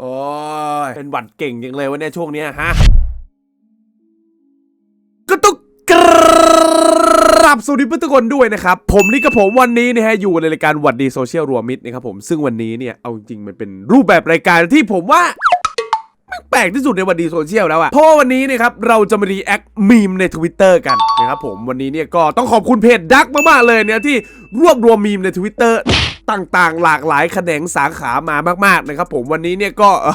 โอ้ยเป็นหวัดเก่งจังเลยวะเนี่ยช่วงเนี้ยฮะกระตุกกรับสวัสดีเพื่อนทุกคนด้วยนะครับ ผมนี่กับผมวันนี้นะฮะอยู่ในรายการหวัดดีโซเชียลรวมมิตรนะครับผมซึ่งวันนี้เนี่ยเอาจริงมันเป็นรูปแบบรายการที่ผมว่าแปลกที่สุดในวันดีโซเชียลแล้วอะเพราะวันนี้นะครับเราจะมารีแอคมีมใน Twitter กันนะครับผมวันนี้เนี่ยก็ต้องขอบคุณเพจดักมากๆเลยเนี่ยที่รวบรวมมีมใน Twitter ต่างๆ หลากหลายแขนงสาขามามากๆนะครับผมวันนี้เนี่ยก็เอ่อ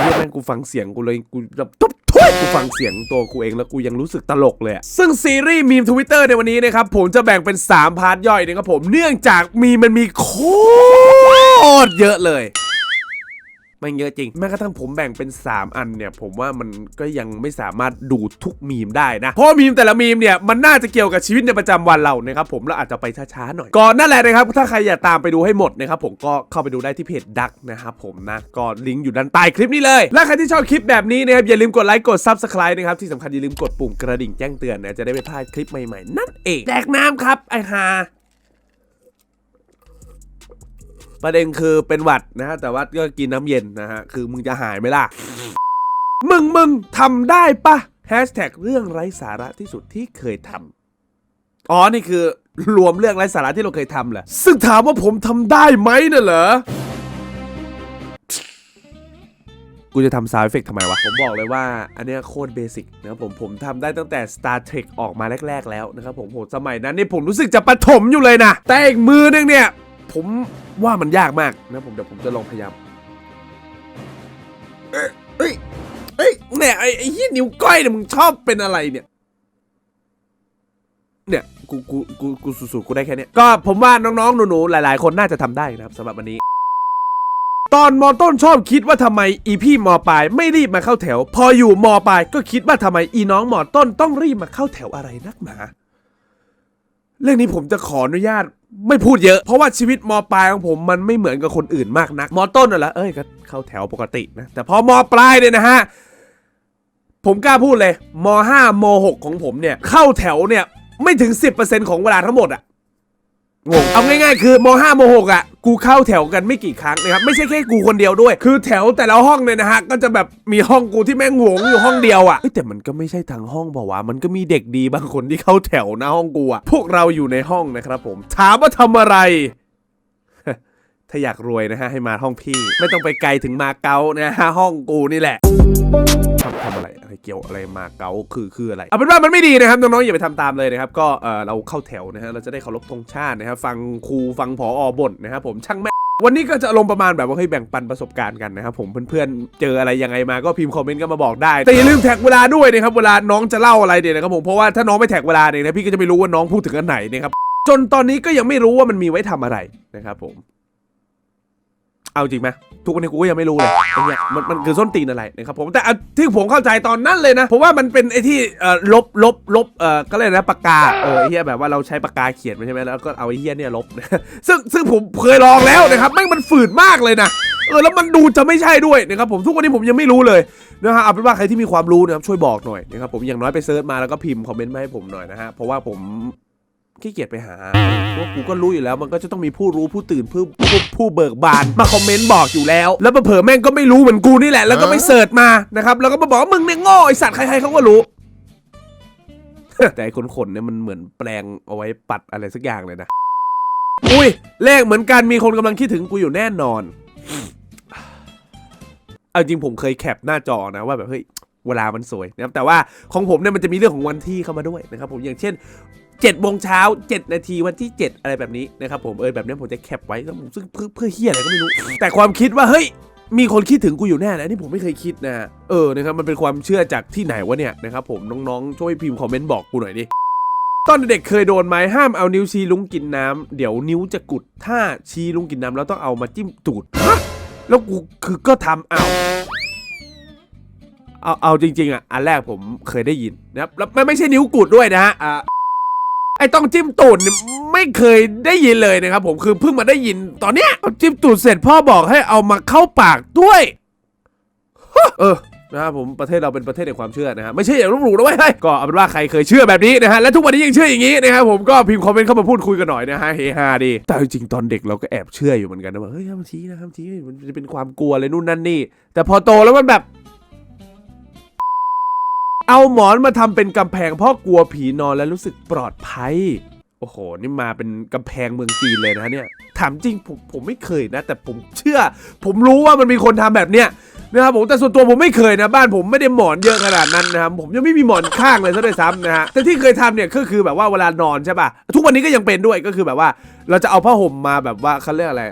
เฮียแม่งกูฟังเสียงกูเลยกูแบบทุบทุยกูฟังเสียงตัวกูเองแล้วกูยังรู้สึกตลกเลย ซึ่งซีรีส์มีม Twitter ในวันนี้นะครับผมจะแบ่งเป็น 3 พาร์ทย่อยนะครับผมเนื่องจากมีมันมีโคตรเยอะเลย มันเยอะจริง แม้กระทั่งผมแบ่งเป็น 3 อันเนี่ย ผมว่ามันก็ยังไม่สามารถดูทุกมีมได้นะ เพราะมีมแต่ละมีมเนี่ยมันน่าจะเกี่ยวกับชีวิตในประจำวันเรานะครับผมเราอาจจะไปช้าๆหน่อย ก่อนนั่นแหละนะครับถ้าใครอยากตามไปดูให้หมดนะครับผมก็เข้าไปดูได้ที่เพจดักนะครับผมนะก็ลิงก์อยู่ด้านใต้คลิปนี้เลย และใครที่ชอบคลิปแบบนี้นะครับอย่าลืมกดไลค์กด Subscribe นะครับที่สำคัญอย่าลืมกดปุ่มกระดิ่งแจ้งเตือนนะจะได้ไม่พลาดคลิปใหม่ๆนั่นเองแดกน้ำครับไอฮา ประเด็นคือเป็นหวัดนะฮะแต่ว่าก็กินน้ำเย็นนะฮะคือมึงจะหายไหมล่ะ มึงมึงทำได้ปะแฮชแท็กเรื่องไร้สาระที่สุดที่เคยทำอ๋อนี่คือรวมเรื่องไร้สาระที่เราเคยทำเหรอซึ่งถามว่าผมทำได้ไหมน่ะเหรอกูจะทำซาวด์เอฟเฟกทำไมวะ ผมบอกเลยว่าอันเนี้ยโคตรเบสิกนะครับผมผมทำได้ตั้งแต่ Star Trek ออกมาแรก ๆ แล้วนะครับผมโหสมัยนั้นนี่ผมรู้สึกจะประถมอยู่เลยนะ แต่อีกมือนึงเนี่ย ผมว่ามันยากมากนะผมเดี๋ยวผมจะลองพยายามเอ้ยเอ้ยเอ้ยเนี่ยไอ้ไอ้ยี่นิ้วก้อยเนี่ยมึงชอบเป็นอะไรเนี่ยเนี่ยกูกูกูกูสุดๆกูได้แค่นี้ก็ผมว่าน้องๆ หนูๆ หลายๆ คนน่าจะทำได้นะครับสำหรับวันนี้ ตอนมอต้นชอบคิดว่าทำไมอีพี่มอปลายไม่รีบมาเข้าแถว พออยู่มอปลายก็คิดว่าทำไมอีน้องมอต้นต้องรีบมาเข้าแถวอะไรนักหนา เรื่องนี้ผมจะขออนุญาต ไม่พูดเยอะ เพราะว่าชีวิตมปลายของผมมันไม่เหมือนกับคนอื่นมากนักมต้นน่ะละเอ้ยก็เข้าแถวปกตินะแต่พอมปลายเนี่ยนะฮะผมกล้าพูดเลยม5ม6ของผมเนี่ยเข้าแถวเนี่ยไม่ถึง 10%ของเวลาทั้งหมดอะ งงเอาง่ายๆคือม5ม6อะกูเข้าแถวกันไม่กี่ครั้งนะครับไม่ใช่แค่กูคนเดียวด้วย คือแถวแต่ละห้องเนี่ยนะฮะก็จะแบบมีห้องกูที่แม่งหวงอยู่ห้องเดียวอะเอ้ยแต่มันก็ไม่ใช่ทางห้องบอกว่าวะมันก็มีเด็กดีบางคนที่เข้าแถวหน้าห้องกูอะพวกเราอยู่ในห้องนะครับผม ถามว่าทำอะไรถ้าอยากรวยนะฮะให้มาห้องพี่ ไม่ต้องไปไกลถึงมาเก๊านะฮะห้องกูนี่แหละ เกี่ยวอะไรมาเก๊าคือคืออะไรเอาเป็นว่ามันไม่ดีนะครับน้องๆอย่าไปทำตามเลยนะครับก็เออเราเข้าแถวนะฮะเราจะได้เคารพธงชาตินะครับฟังครูฟังผอบ่นนะครับผมช่างแม่วันนี้ก็จะลงประมาณแบบว่าเฮ้แบ่งปันประสบการณ์กันนะครับผมเพื่อนๆเจออะไรยังไงมาก็พิมพ์คอมเมนต์กันมาบอกได้ แต่อย่าลืมแท็กเวลาด้วยนะครับเวลาน้องจะเล่าอะไรเนี่ยนะครับผมเพราะว่าถ้าน้องไม่แท็กเวลาเนี่ยนะพี่ก็จะไม่รู้ว่าน้องพูดถึงอันไหนนะครับจนตอนนี้ก็ยังไม่รู้ว่ามันมีไว้ทำอะไรนะครับผม เอาจริงไหมทุกวันนี้กูก็ยังไม่รู้เลยไอ้เนี่ยมันมันคือส้นตีนอะไรนะครับผมแต่ที่ผมเข้าใจตอนนั้นเลยนะผมว่ามันเป็นไอ้ที่เอ่อลบลบลบเอ่อก็เลยกนะปากกาเออไอ้เฮียแบบว่าเราใช้ปากกาเขียนใช่ไหมแล้วก็เอาไอ้เฮียเนี่ยลบ ซึ่งซึ่งผมเคยลองแล้วนะครับแม่งมันฝืดมากเลยนะเออแล้วมันดูจะไม่ใช่ด้วยนะครับผมทุกวันนี้ผมยังไม่รู้เลยนะฮะเอาเป็นว่าใครที่มีความรู้นะครับช่วยบอกหน่อยนะครับผมอย่างน้อยไปเซิร์ชมาแล้วก็พิมพ์คอมเมนต์มาให้ผมหน่อยนะฮะเพราะว่าผม ขี้เกียจไปหาพว่ากูก็รู้อยู่แล้ว มันก็จะต้องมีผู้รู้ผู้ตื่นผู้ผู้ผู้เบิกบาน มาคอมเมนต์บอกอยู่แล้ว แล้วมาเผลอแม่งก็ไม่รู้เหมือนกูนี่แหละ แล้วก็ไม่เสิร์ชมานะครับแล้วก็มาบอกว่ามึงเนี่ยโง่ไอสัตว์ใครๆเขาก็รู้แต่ไอ้ขนๆเนี่ยมันเหมือนแปลงเอาไว้ปัดอะไรสักอย่างเลยนะ อุ้ยเลขเหมือนกันมีคนกำลังคิดถึงกูอยู่แน่นอน เอาจริงผมเคยแคปหน้าจอนะว่าแบบเฮ้ยเวลามันสวยนะครับแต่ว่าของผมเนี่ยมันจะมีเรื่องของวันที่เข้ามาด้วยนะครับผมอย่างเช่น 7จ็ดโมงเช้า7 นาทีวันที่ 7 อะไรแบบนี้นะครับผมเออแบบนี้ผมจะแคปไว้ซึ่งเพื่อเพื่อเฮียอะไรก็ไม่รู้ แต่ความคิดว่าเฮ้ยมีคนคิดถึงกูอยู่แน่นะนี่ผมไม่เคยคิดนะเออนะครับมันเป็นความเชื่อจากที่ไหนวะเนี่ยนะครับผมน้องๆช่วยพิมพ์คอมเมนต์บอกกูหน่อยดิตอนเด็กเคยโดนไหมห้ามเอานิ้วชี้ลุงกินน้ำเดี๋ยวนิ้วจะกุดถ้าชี้ลุงกินน้ำแล้วต้องเอามาจิ้มตูดฮะแล้วกูคือก็ทำเอาเอาเอาจริงๆอะอันแรกผมเคยได้ยินนะครับแล้วไม่ไม่ใช่นิ้วกุดด้วยนะฮะ ไอ้ต้องจิ้มตูดเนี่ยไม่เคยได้ยินเลยนะครับผมคือเพิ่งมาได้ยินตอนเนี้ยเอาจิ้มตูดเสร็จพ่อบอกให้เอามาเข้าปากด้วยเออนะครับผมประเทศเราเป็นประเทศแห่งความเชื่อนะฮะไม่ใช่อย่างลบหลู่นะเว้ยก็เอาเป็นว่าใครเคยเชื่อแบบนี้นะฮะและทุกวันนี้ยังเชื่ออย่างนี้นะครับผมก็พิมพ์คอมเมนต์เข้ามาพูดคุยกันหน่อยนะฮะเฮฮาดี แต่จริงๆตอนเด็กเราก็แอบเชื่ออยู่เหมือนกันนะว่าเฮ้ยห้ามชี้นะห้ามชี้มันจะเป็นความกลัวเลยนู่นนั่นนี่ แต่พอโตแล้วมันแบบ เอาหมอนมาทำเป็นกำแพงเพราะกลัวผีนอนแล้วรู้สึกปลอดภัย โอ้โห นี่มาเป็นกำแพงเมืองจีนเลยนะเนี่ย ถามจริงผมผมไม่เคยนะ แต่ผมเชื่อ ผมรู้ว่ามันมีคนทำแบบเนี้ยนะครับผมแต่ส่วนตัวผมไม่เคยนะบ้านผมไม่ได้หมอนเยอะขนาดนั้นนะครับผมยังไม่มีหมอนข้างเลยซะด้วยซ้ำนะฮะแต่ที่เคยทำเนี่ยก็คือแบบว่าเวลานอนใช่ป่ะทุกวันนี้ก็ยังเป็นด้วยก็คือแบบว่า เราจะเอาผ้าห่มมาแบบว่าเขาเรียกอะไร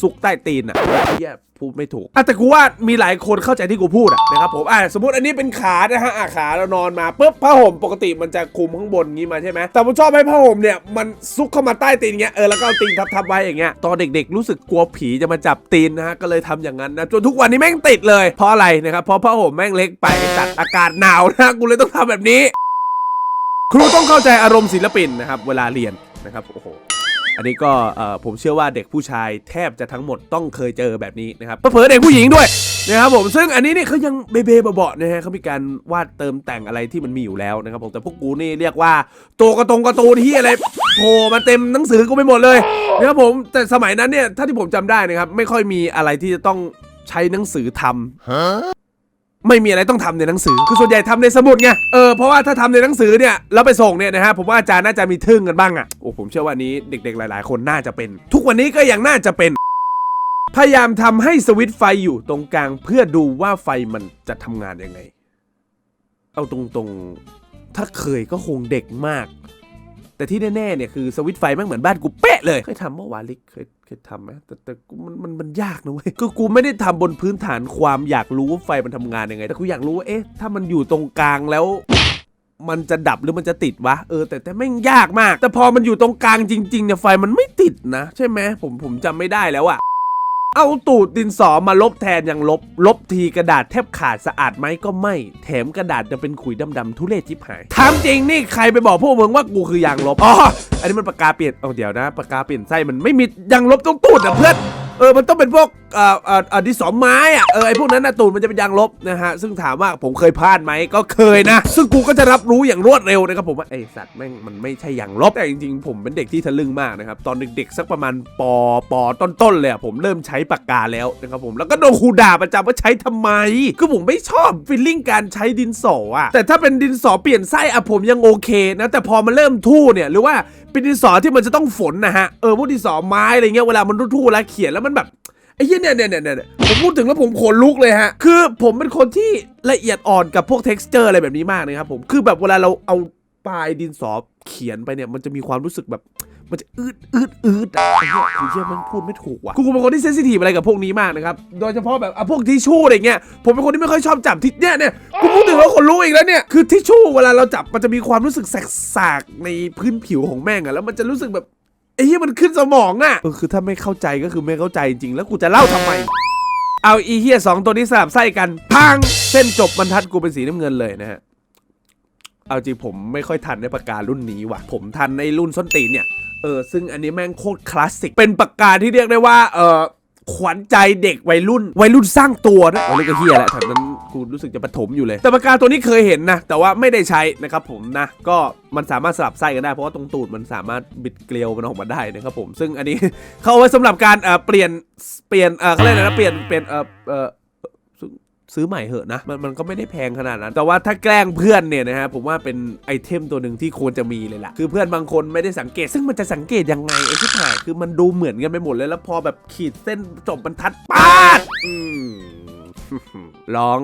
ซุกใต้ตีนอะเหี้ย พูดไม่ถูกอะแต่กูว่ามีหลายคนเข้าใจที่กูพูดอะนะครับผมอะสมมติอันนี้เป็นขานะฮะอะขาเรานอนมาปุ๊บผ้าห่มปกติมันจะคลุมข้างบนงี้มาใช่ไหมแต่ผมชอบให้ผ้าห่มเนี่ยมันซุกเข้ามาใต้ตีนเงี้ยเออแล้วก็เอาตีนทับๆไว้อย่างเงี้ยตอนเด็กๆ รู้สึกกลัวผีจะมาจับตีนนะฮะก็เลยทำอย่างนั้นนะจนทุกวันนี้แม่งติดเลยเพราะอะไรนะครับเพราะผ้าห่มแม่งเล็กไปจัดอากาศหนาวนะกูเลยต้องทำแบบนี้ ครูต้องเข้าใจอารมณ์ศิลปินนะครับเวลาเรียนนะครับโอ้โห อันนี้ก็ผมเชื่อว่าเด็กผู้ชายแทบจะทั้งหมดต้องเคยเจอแบบนี้นะครับเผลอเด็กผู้หญิงด้วยนะครับผมซึ่งอันนี้เนี่ยเขายังเบเบเบาๆนะฮะเขามีการวาดเติมแต่งอะไรที่มันมีอยู่แล้วนะครับผมแต่พวกกูนี่เรียกว่าตัวกระตรงกระตูนที่อะไรโผล่มาเต็มหนังสือกูไปหมดเลยนะครับผมแต่สมัยนั้นเนี่ยถ้าที่ผมจำได้นะครับไม่ค่อยมีอะไรที่จะต้องใช้หนังสือทำ ไม่มีอะไรต้องทำในหนังสือ คือส่วนใหญ่ทำในสมุดไง เออ เพราะว่าถ้าทำในหนังสือเนี่ย แล้วไปส่งเนี่ยนะฮะ ผมว่าอาจารย์น่าจะมีทึ่งกันบ้างอะ่ะ โอ้ ผมเชื่อว่านี้เด็กๆ หลาย ๆ คนน่าจะเป็น ทุกวันนี้ก็ยังน่าจะเป็น พยายามทำให้สวิตช์ไฟอยู่ตรงกลาง เพื่อดูว่าไฟมันจะทำงานยังไง เอาตรงๆ ถ้าเคยก็คงเด็กมาก แต่ที่แน่ๆ เนี่ยคือสวิตช์ไฟม่งเหมือนบ้านกูเป๊ะเลย เคยทำเมื่อวานลิกเคย ยทำไหมแต่แต่กูมันมันมันยากนะเว้ยคือกูไม่ได้ทำบนพื้นฐานความอยากรู้ว่าไฟมันทำงานยังไง แต่กูอยากรู้ว่าเอ๊ะถ้ามันอยู่ตรงกลางแล้วมันจะดับหรือมันจะติดวะเออแต่แต่แม่งยากมาก แต่พอมันอยู่ตรงกลางจริงๆเนี่ยไฟมันไม่ติดนะ ใช่ไหมผมผมจำไม่ได้แล้วอะ เอาตูดดินสอมาลบแทนยังลบ ลบทีกระดาษแทบขาดสะอาดไหมก็ไม่ แถมกระดาษจะเป็นขุยดำๆทุเรศจิบหายถามจริงนี่ใครไปบอกพวกมึงว่ากูคือยางลบอ๋ออันนี้มันปากกาเปลี่ยนเอาเดี๋ยวนะปากกาเปลี่ยนไส้มันไม่มียางลบต้องตูดนะเพื่อนเออมันต้องเป็นพวก เอ่อเอ่อเอ่อดินสอไม้อะเออไอพวกนั้นนะตูดมันจะเป็นยางลบนะฮะซึ่งถามว่าผมเคยพลาดไหมก็เคยนะ ซึ่งกูก็จะรับรู้อย่างรวดเร็วนะครับผมว่าไอสัตว์แม่งมันไม่ใช่ยางลบแต่จริงๆ ผมเป็นเด็กที่ทะลึ่งมากนะครับตอนเด็กๆสักประมาณปปต้นๆเลยอะผมเริ่มใช้ปากกาแล้วนะครับผมแล้วก็โดนครูด่าประจำว่าใช้ทำไมคือผมไม่ชอบฟีลลิ่งการใช้ดินสออะแต่ถ้าเป็นดินสอเปลี่ยนไส้อะผมยังโอเคนะแต่พอมันเริ่มทู่เนี่ยหรือว่าเป็นดินสอที่มันจะต้องฝนนะฮะเออพวกดินสอไม้อะไรเงี้ยเวลามันทู่ๆแล้วเขียนแล้วมันแบบ เหี้ยเนี่ยเนี่ยเนี่ยเนี่ยผมพูดถึงแล้วผมขนลุกเลยฮะ คือผมเป็นคนที่ละเอียดอ่อนกับพวก t e x t อร์อะไรแบบนี้มากนะครับผม คือแบบเวลาเราเอาปลายดินสอเขียนไปเนี่ยมันจะมีความรู้สึกแบบมันจะอืดอืดอืดอะไอ้เหี้ยคือเหี้ยมันพูดไม่ถูกว่ะกูเป็นคนที่เซนซิทีฟอะไรกับพวกนี้มากนะครับ โดยเฉพาะแบบอะพวกทิชชู่อะไรเงี้ย ผมเป็นคนที่ไม่ค่อยชอบจับทิชเนี่ยเนี่ยกูพูดถึงแล้วขนลุกอีกแล้วเนี่ย คือทิชชู่เวลาเราจับมันจะมีความรู้สึกแสกๆในพื้นผิวของแม่งอะแล้วมันจะรู้สึกแบบ อ้เหี้ยมันขึ้นสมองอะเออคือถ้าไม่เข้าใจก็คือไม่เข้าใจจริงแล้วกูจะเล่าทำไม เอาอีเหี้ยสองตัวนี้สลับไส้กันพังเส้นจบบรรทัดกูเป็นสีน้ำเงินเลยนะฮะเอาจริงผมไม่ค่อยทันในปากการุ่นนี้ว่ะ ผมทันในรุ่นส้นตีนเนี่ยเออซึ่งอันนี้แม่งโคตรคลาสสิก เป็นปากกาที่เรียกได้ว่าเออขวัญใจเด็กวัยรุ่น วัยรุ่นสร้างตัวนะวัยรุ่นก็เฮียแหละแถมนั้น กูรู้สึกจะประถมอยู่เลย แต่ปากกาตัวนี้เคยเห็นนะ แต่ว่าไม่ได้ใช้นะครับผมนะ ก็มันสามารถสลับไส้กันได้ เพราะว่าตรงตูดมันสามารถบิดเกลียวมันออกมาได้นะครับผม ซึ่งอันนี้ เขาเอาไว้สำหรับการเอ่อเปลี่ยน เปลี่ยน เอ่อเขาเรียกอะไรนะ เปลี่ยน เปลี่ยน เอ่อ เอ่อ ซื้อใหม่เหอะนะ มันมันก็ไม่ได้แพงขนาดนั้น แต่ว่าถ้าแกล้งเพื่อนเนี่ยนะฮะ ผมว่าเป็นไอเทมตัวหนึ่งที่ควรจะมีเลยล่ะ คือเพื่อนบางคนไม่ได้สังเกต ซึ่งมันจะสังเกตยังไงไอ้ที่ถ่ายคือมันดูเหมือนกันไปหมดเลย แล้วพอแบบขีดเส้นจบบรรทัดปาดอืม ร้อง